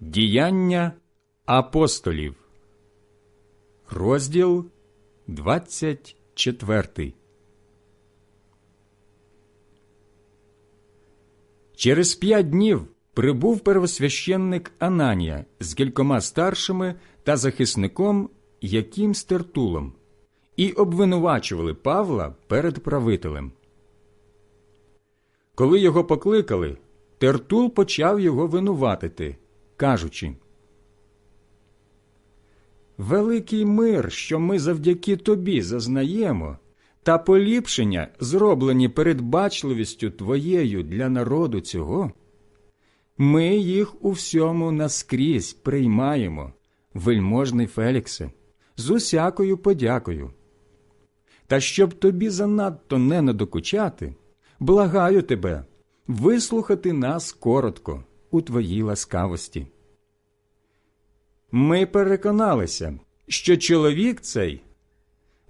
Діяння апостолів, розділ 24. Через п'ять днів прибув первосвященник Ананія з кількома старшими та захисником Яким Стертулом і обвинувачували Павла перед правителем. Коли його покликали, Тертул почав його винуватити, кажучи Великий мир, що ми завдяки тобі зазнаємо, та поліпшення, зроблені передбачливістю твоєю для народу цього, ми їх у всьому наскрізь приймаємо, вельможний Феліксе, з усякою подякою. Та щоб тобі занадто не надокучати, благаю тебе вислухати нас коротко у твоїй ласкавості. Ми переконалися, що чоловік цей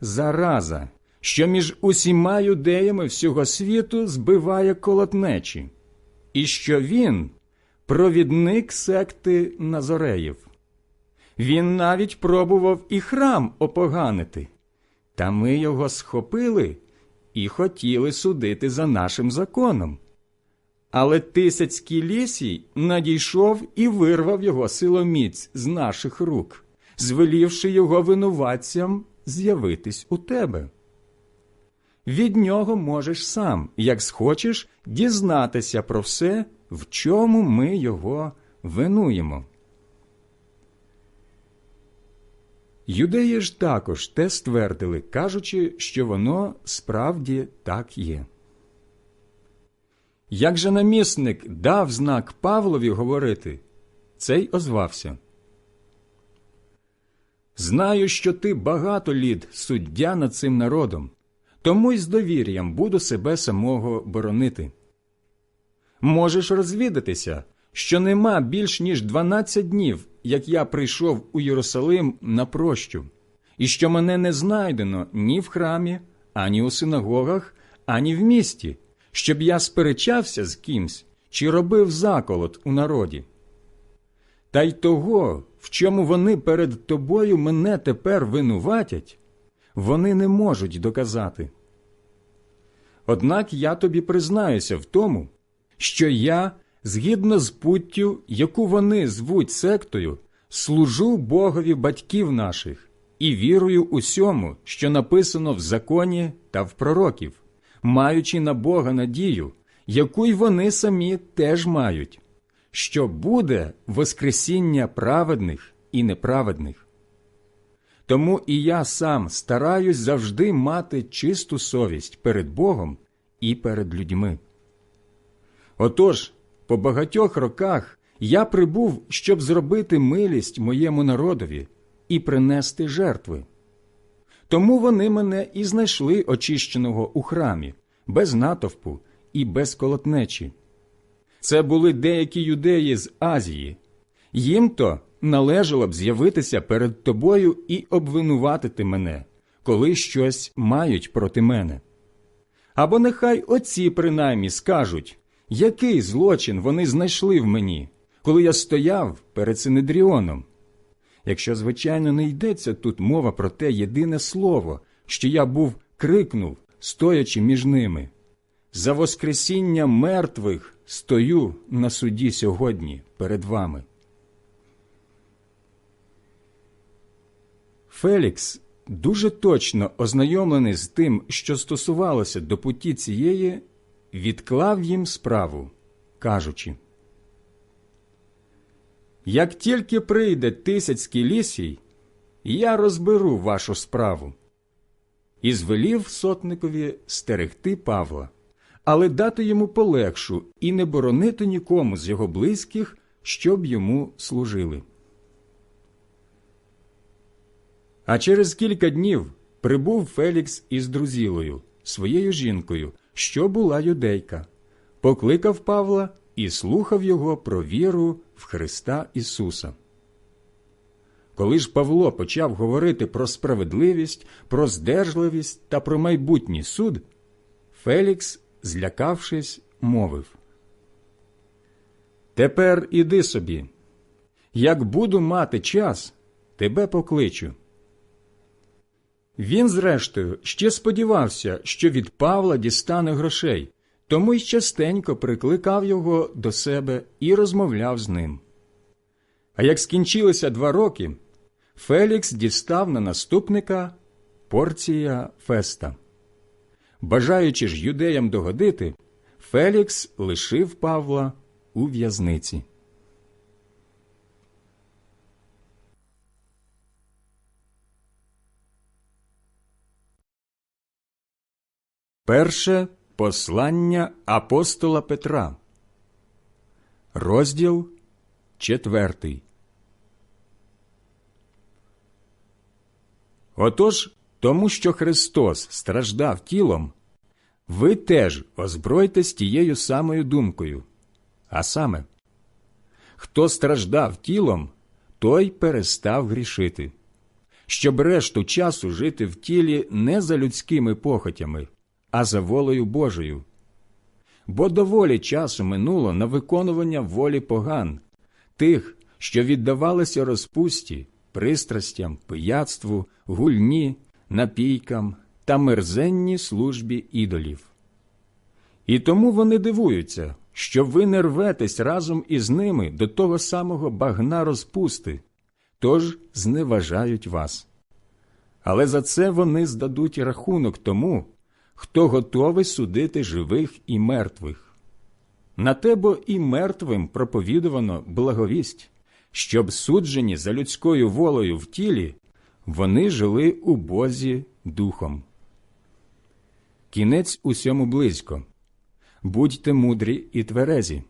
зараза, що між усіма юдеями всього світу збиває колотнечі, і що він провідник секти Назореїв. Він навіть пробував і храм опоганити, та ми його схопили і хотіли судити за нашим законом. Але тисяцький лісій надійшов і вирвав його силоміць з наших рук, звелівши його винуватцям з'явитись у тебе. Від нього можеш сам, як схочеш, дізнатися про все, в чому ми його винуємо. Юдеї ж також те ствердили, кажучи, що воно справді так є. Як же намісник дав знак Павлові говорити, цей озвався. Знаю, що ти багато літ суддя над цим народом, тому й з довір'ям буду себе самого боронити. Можеш розвідатися, що нема більш ніж дванадцять днів, як я прийшов у Єрусалим на прощу, і що мене не знайдено ні в храмі, ані у синагогах, ані в місті, щоб я сперечався з кимсь чи робив заколот у народі. Та й того, в чому вони перед тобою мене тепер винуватять, вони не можуть доказати. Однак я тобі признаюся в тому, що я, згідно з путтю, яку вони звуть сектою, служу Богові батьків наших і вірую усьому, що написано в законі та в пророків, маючи на Бога надію, яку й вони самі теж мають, що буде Воскресіння праведних і неправедних. Тому і я сам стараюсь завжди мати чисту совість перед Богом і перед людьми. Отож, по багатьох роках я прибув, щоб зробити милість моєму народові і принести жертви. Тому вони мене і знайшли очищеного у храмі, без натовпу і без колотнечі. Це були деякі юдеї з Азії. Їм то належало б з'явитися перед тобою і обвинуватити мене, коли щось мають проти мене. Або нехай оці принаймні скажуть, який злочин вони знайшли в мені, коли я стояв перед Синедріоном. Якщо, звичайно, не йдеться тут мова про те єдине слово, що я був крикнув, стоячи між ними. За Воскресіння мертвих стою на суді сьогодні перед вами. Фелікс, дуже точно ознайомлений з тим, що стосувалося до путі цієї, відклав їм справу, кажучи Як тільки прийде тисяцький лісій, я розберу вашу справу. І звелів сотникові стерегти Павла, але дати йому полегшу і не боронити нікому з його близьких, щоб йому служили. А через кілька днів прибув Фелікс із друзілою, своєю жінкою, що була юдейка, покликав Павла і слухав його про віру в Христа Ісуса. Коли ж Павло почав говорити про справедливість, про здержливість та про майбутній суд, Фелікс, злякавшись, мовив Тепер іди собі. Як буду мати час, тебе покличу. Він, зрештою, ще сподівався, що від Павла дістане грошей, тому й частенько прикликав його до себе і розмовляв з ним. А як скінчилися два роки, Фелікс дістав на наступника порція феста. Бажаючи ж юдеям догодити, Фелікс лишив Павла у в'язниці. Перше послання апостола Петра, розділ четвертий. Отож, тому що Христос страждав тілом, ви теж озбройтесь тією самою думкою. А саме, хто страждав тілом, той перестав грішити, щоб решту часу жити в тілі не за людськими похотями, а за волею Божою. Бо доволі часу минуло на виконування волі поган, тих, що віддавалися розпусті, пристрастям, пияцтву, гульні, напійкам та мерзенній службі ідолів. І тому вони дивуються, що ви не рветесь разом із ними до того самого багна розпусти, тож зневажають вас. Але за це вони здадуть рахунок тому, хто готовий судити живих і мертвих. На те бо і мертвим проповідувано благовість, щоб суджені за людською волею в тілі, вони жили у Бозі духом. Кінець усьому близько. Будьте мудрі і тверезі,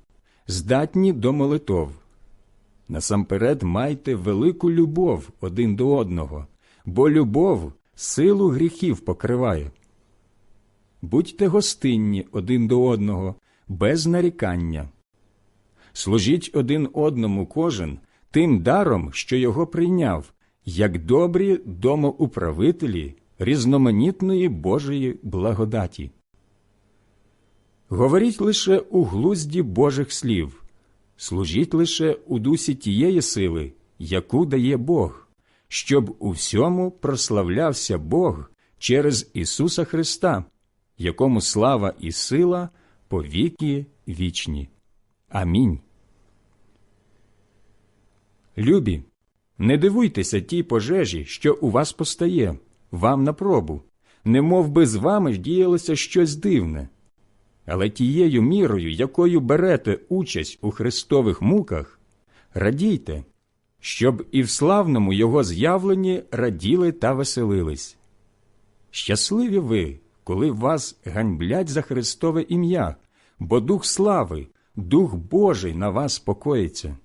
здатні до молитов. Насамперед майте велику любов один до одного, бо любов силу гріхів покриває. Будьте гостинні один до одного, без нарікання. Служіть один одному кожен тим даром, що його прийняв, як добрі домоуправителі різноманітної Божої благодаті. Говоріть лише у глузді Божих слів, служіть лише у дусі тієї сили, яку дає Бог, щоб у всьому прославлявся Бог через Ісуса Христа, якому слава і сила по віки вічні. Амінь. Любі, не дивуйтеся тій пожежі, що у вас постає, вам на пробу, не мов би з вами діялося щось дивне. Але тією мірою, якою берете участь у Христових муках, радійте, щоб і в славному Його з'явленні раділи та веселились. Щасливі ви, коли вас ганьблять за Христове ім'я, бо Дух слави, Дух Божий на вас покоїться.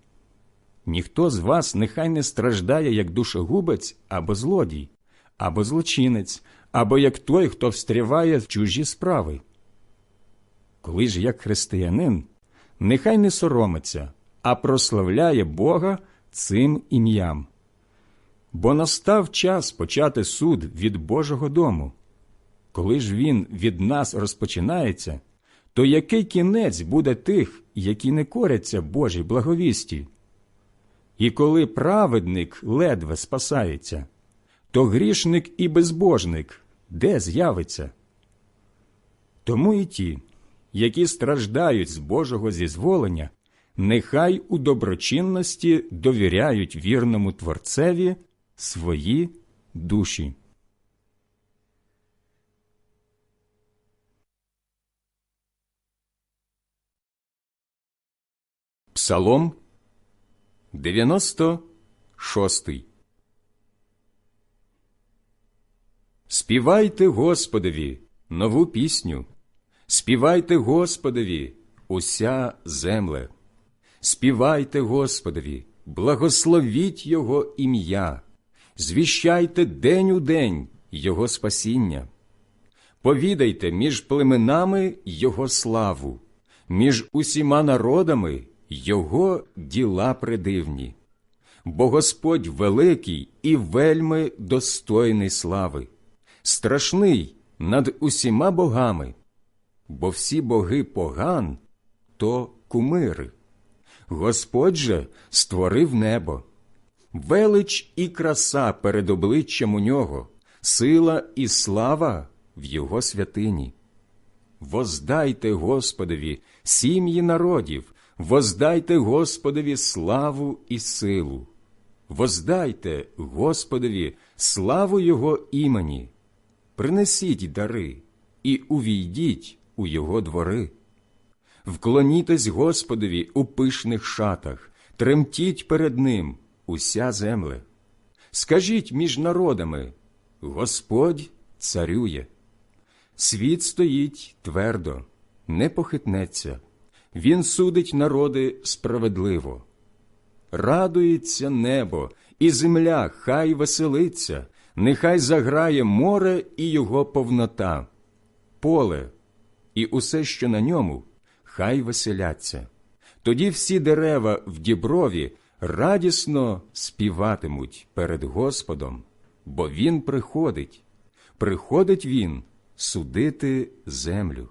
Ніхто з вас нехай не страждає як душогубець або злодій, або злочинець, або як той, хто встряває в чужі справи. Коли ж як християнин, нехай не соромиться, а прославляє Бога цим ім'ям. Бо настав час почати суд від Божого дому. Коли ж він від нас розпочинається, то який кінець буде тих, які не коряться Божій благовісті? І коли праведник ледве спасається, то грішник і безбожник де з'явиться? Тому і ті, які страждають з Божого зізволення, нехай у доброчинності довіряють вірному Творцеві свої душі. Псалом 96 Співайте Господові нову пісню, співайте Господові уся земле, співайте Господові, благословіть Його ім'я, звіщайте день у день Його спасіння, повідайте між племенами Його славу, між усіма народами Його діла придивні. Бо Господь великий і вельми достойний слави, страшний над усіма богами, бо всі боги поган то кумири, Господь же створив небо. Велич і краса перед обличчям у нього, сила і слава в його святині. Воздайте Господові сім'ї народів, воздайте Господові славу і силу. Воздайте Господові славу Його імені, принесіть дари і увійдіть у Його двори. Вклонітесь Господові у пишних шатах, тремтіть перед Ним уся земле. Скажіть між народами Господь царює. Світ стоїть твердо, не похитнеться, Він судить народи справедливо. Радується небо, і земля хай веселиться, нехай заграє море і його повнота, поле і усе, що на ньому, хай веселяться. Тоді всі дерева в діброві радісно співатимуть перед Господом, бо Він приходить, приходить Він судити землю.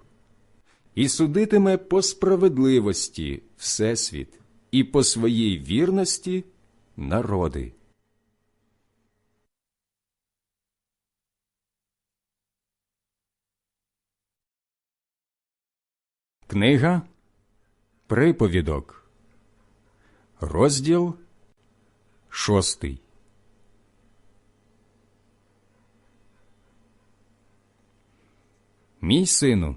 І судитиме по справедливості Всесвіт, і по своїй вірності народи. Книга Приповідок, розділ шостий. Мій сину,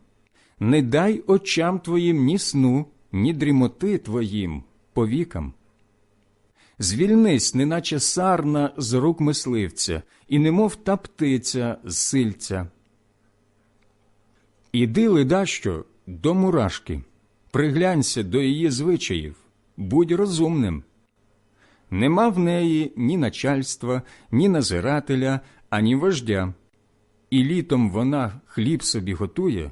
не дай очам твоїм ні сну, ні дрімоти твоїм повікам. Звільнись, неначе сарна з рук мисливця, і немов та птиця з сильця. Іди ледащо до мурашки, приглянься до її звичаїв, будь розумним. Нема в неї ні начальства, ні назирателя, ані вождя, і літом вона хліб собі готує,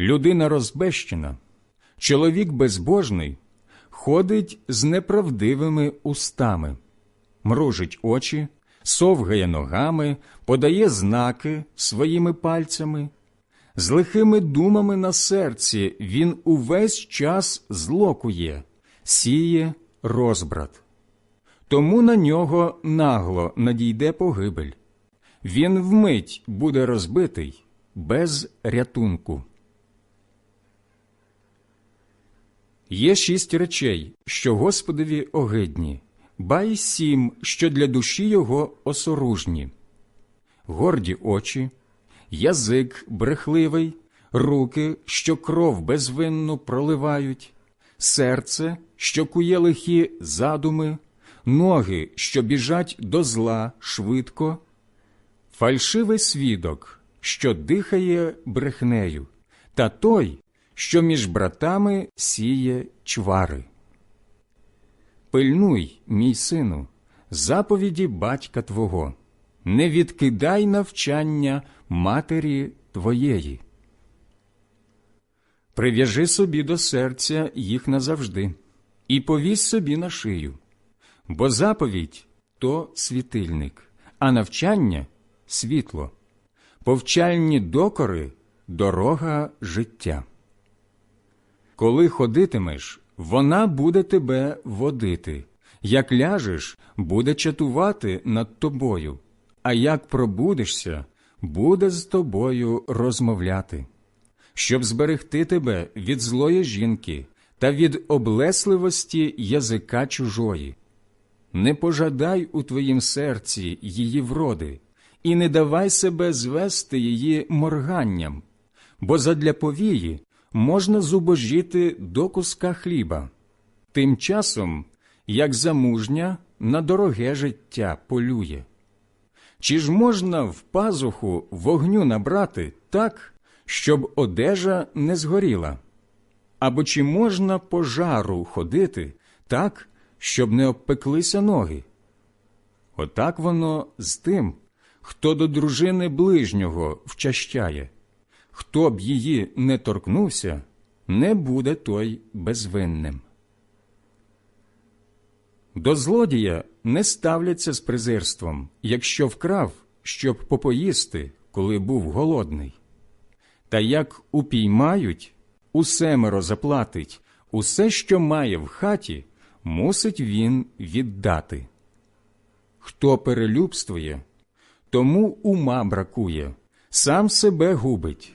Людина розбещена, чоловік безбожний ходить з неправдивими устами, мружить очі, совгає ногами, подає знаки своїми пальцями. З лихими думами на серці він увесь час злокує, сіє розбрат. Тому на нього нагло надійде погибель. Він вмить буде розбитий без рятунку. Є шість речей, що Господові огидні, ба й сім, що для душі його осоружні. Горді очі, язик брехливий, руки, що кров безвинну проливають, серце, що кує лихі задуми, ноги, що біжать до зла швидко, фальшивий свідок, що дихає брехнею, та той, що між братами сіє чвари. Пильнуй, мій сину, заповіді батька твого, не відкидай навчання матері твоєї. Прив'яжи собі до серця їх назавжди, і повісь собі на шию, бо заповідь то світильник, а навчання світло, повчальні докори дорога життя. Коли ходитимеш, вона буде тебе водити, як ляжеш, буде чатувати над тобою, а як пробудешся, буде з тобою розмовляти, щоб зберегти тебе від злої жінки та від облесливості язика чужої. Не пожадай у твоїм серці її вроди, і не давай себе звести її морганням, бо задля повії можна зубожіти до куска хліба. Тим часом, як замужня, на дороге життя полює. Чи ж можна в пазуху вогню набрати так, щоб одежа не згоріла? Або чи можна по жару ходити так, щоб не обпеклися ноги? Отак воно з тим, хто до дружини ближнього вчащає. Хто б її не торкнувся, не буде той безвинним. До злодія не ставляться з презирством, якщо вкрав, щоб попоїсти, коли був голодний. Та як упіймають, усемеро заплатить, усе, що має в хаті, мусить він віддати. Хто перелюбствує, тому ума бракує, сам себе губить,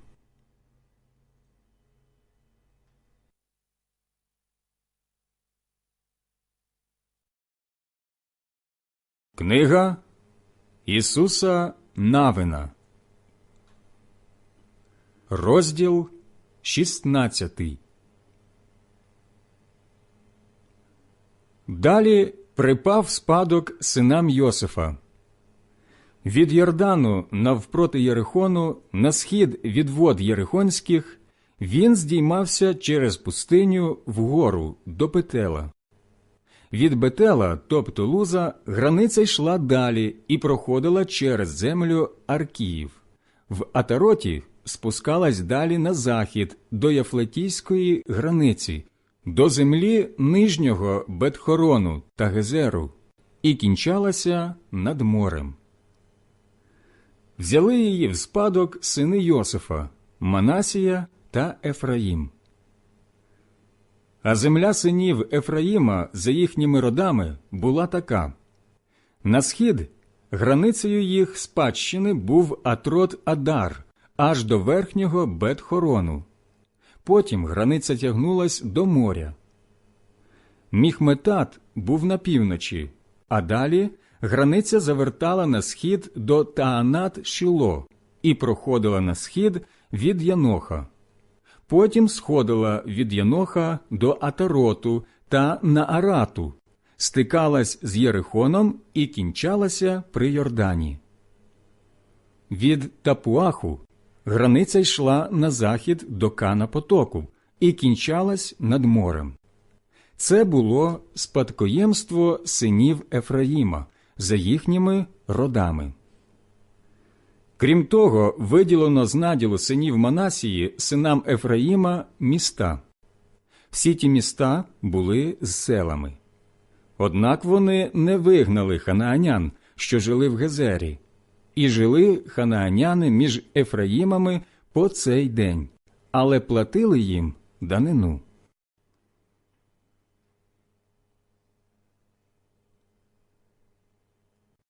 Книга Ісуса Навина, розділ 16 Далі припав спадок синам Йосифа. Від Йордану навпроти Єрихону, на схід від вод Єрихонських, він здіймався через пустиню вгору до Петела. Від Бетела, тобто Луза, границя йшла далі і проходила через землю Аркіїв. В Атароті спускалась далі на захід до Яфлетійської границі, до землі нижнього Бетхорону та Гезеру, і кінчалася над морем. Взяли її в спадок сини Йосифа, Манасія та Ефраїм. А земля синів Ефраїма за їхніми родами була така. На схід границею їх спадщини був Атрот Адар, аж до верхнього Бетхорону. Потім границя тягнулась до моря. Міхметат був на півночі, а далі границя завертала на схід до Таанат Шіло і проходила на схід від Яноха. Потім сходила від Яноха до Атароту та Наарату, стикалась з Єрихоном і кінчалася при Йордані. Від Тапуаху границя йшла на захід до Кана Потоку і кінчалась над морем. Це було спадкоємство синів Ефраїма за їхніми родами. Крім того, виділено з наділу синів Манасії синам Ефраїма міста. Всі ті міста були з селами. Однак вони не вигнали ханаанян, що жили в Гезері, і жили ханааняни між Ефраїмами по цей день, але платили їм данину.